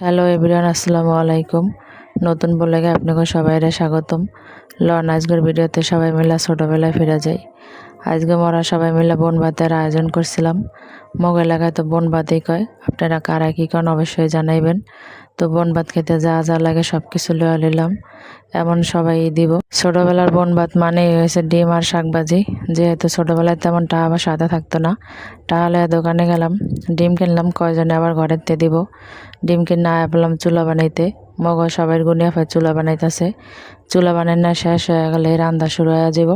Hello everyone, আসসালামু আলাইকুম। নতুন বলেগে আপনাকে সবাইরে স্বাগতম। লন আজকের ভিডিওতে সবাই মিলে ছোটোবেলায় ফিরে যাই। আজকে মরা সবাই মিলে বন ভাতের আয়োজন করছিলাম। মগ এলাকায় তো বন ভাতই কয়। আপনারা কারা কী কন অবশ্যই জানাইবেন। তো বন ভাত খেতে যা যা লাগে সব কিছু লয়ে নিলাম এমন সবাই দিব। ছোটোবেলার বন ভাত মানেই হয়েছে ডিম আর শাকভাজি যেহেতু ছোটোবেলায় তেমন টাকা বা সাদা থাকতো না। তাহলে দোকানে গেলাম। ডিম কিনলাম, কয়জনে আবার ঘরের দিব। ডিম কিনে আয়া পেলাম চুলা বানাইতে। মগ সবাই গুনিয়া ফের চুলা বানাইতেছে। চুলা বানাই না শেষ হয়ে গেলে রান্না শুরু হয়ে যাব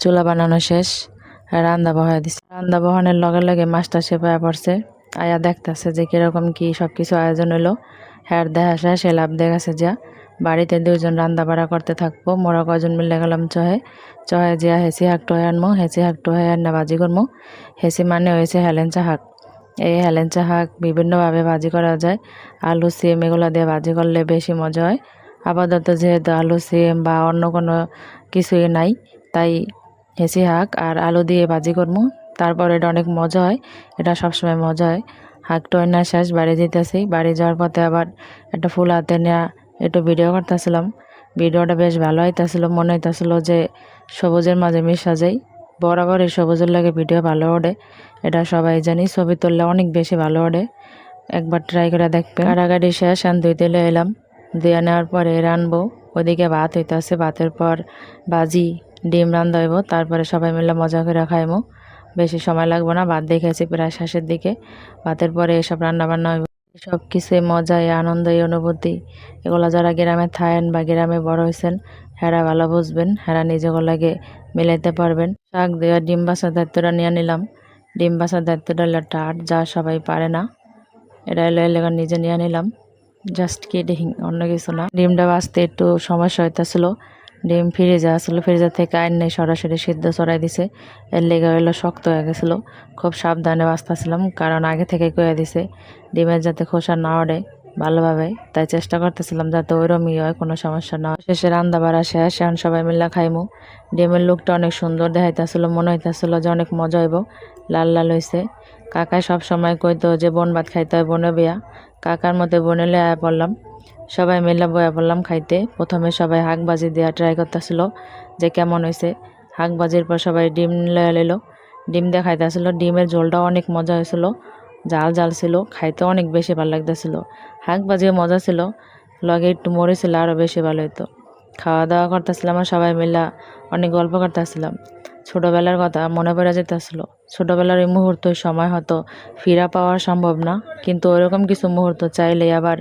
চুলা বানানো শেষ, রান্না বহাই দিছে। রান্না বহানোর লগে লগে মাছটা সেপায়া পড়ছে। আয়া দেখতেছে যে কীরকম কি সব কিছু আয়োজন হলো হ্যার দেখা শেষ সে লাভ দেখাছে যা। বাড়িতে দুজন রান্না বাড়া করতে থাকব। মোরা কজন মিলে গেলাম চহে। চহে জিয়া হেসি হাক টহে আনমো, হেসি হাক টহে আন্না বাজি করমো। হেসি মানে হয়েছে হেলেঞ্চা হাক এই হেলেঞ্চা শাক বিভিন্নভাবে ভাজি করা যায়। আলু, সিম এগুলো দিয়ে ভাজি করলে বেশি মজা হয়। আপাতত যেহেতু আলু, সিম বা অন্য কোনো কিছুই নাই, তাই হেসি শাক আর আলু দিয়ে ভাজি করব। তারপর এটা অনেক মজা হয়, এটা সবসময় মজা হয়। হাঁক টয়না শেষ বাড়ি যেতেছি। বাড়ি যাওয়ার পথে আবার একটা ফুল হাতে নেওয়া একটু ভিডিও করতেছিলাম। ভিডিওটা বেশ ভালো হইতেছিল, মনে হইতেছিল যে সবুজের মাঝে মিশা যায়। বরাবর এই সবুজের লাগে ভিডিও ভালো ওঠে এটা সবাই জানি, ছবি তুললে অনেক বেশি ভালো ওঠে একবার ট্রাই করে দেখবে কাটাকাটি শেষ আন দুই তেলে এলাম। দিয়ে নেওয়ার পরে রানবো ওদিকে ভাত হইতেছে, ভাতের পর বাজি ডিম রান্ধা হইব। তারপরে সবাই মিলে মজা করে খাইমো। বেশি সময় লাগবে না, ভাত দেখেছি প্রায় শেষের দিকে। ভাতের পরে এসব রান্না বান্না হইব। সব কিছুই মজা এই আনন্দ অনুভূতি। এগুলো যারা গ্রামে থাকেন বা গ্রামে বড় হয়েছেন, হেরা ভালো বুঝবেন, হেরা লাগে মিলাইতে পারবেন। শাক দেওয়া ডিম বাসার দায়িত্বটা নিয়ে নিলাম। ডিম বাসার দায়িত্বটা হলো টাট, যা সবাই পারে না। এটা এলো এলাকা নিজে নিয়ে নিলাম। জাস্ট কি কিডিং, অন্য কিছু না। ডিমটা বাঁচতে একটু সমস্যা হইতেছিল। ডিম ফ্রিজে আসলো, ফ্রিজের থেকে আইন নেই, সরাসরি সিদ্ধ চড়াই দিছে। এর লেগে হইল শক্ত হয়ে গেছিল। খুব সাবধানে বাঁচতেছিলাম, কারণ আগে থেকে কয়ে দিছে, ডিমের যাতে খোসা না ওড়ে। ভালোভাবে। তাই চেষ্টা করতেছিলাম যাতে ওইরমই হয়, কোনো সমস্যা না শেষে রান্না বাড়া শেষ, এখন সবাই মিলে খাইমু। ডিমের লুকটা অনেক সুন্দর দেখাইতেছিল, মনে হইতেছিল যে অনেক মজা হইব। লাল লাল হয়েছে কাকায় সব সময় কইতো যে, বন ভাত খাইতে হয়, বনে বিয়া কাকার মতে বনেলে আয়া পড়লাম। সবাই মিলে বয়া পড়লাম খাইতে। প্রথমে সবাই হাঁক বাজি দেওয়া ট্রাই করতেছিল যে, কেমন হয়েছে হাঁক বাজির পর সবাই ডিম লয়ে নিলো ডিম দিয়ে খাইতেছিল ডিমের ঝোলটাও অনেক মজা হয়েছিল জাল জাল ছিল, খাইতে অনেক বেশি ভালো লাগতেছিল। হাঁক বাজিয়ে মজা ছিল, লগে একটু মরেছিল আরও বেশি ভালো হতো খাওয়া দাওয়া করতেছিলাম আর সবাই মিলা অনেক গল্প করতেছিলাম। ছোটোবেলার কথা মনে পড়ে যেতেছিল ছোটোবেলার ওই মুহূর্ত সময় হতো, ফিরা পাওয়া সম্ভব না, কিন্তু ওরকম কিছু মুহূর্ত চাইলে আবার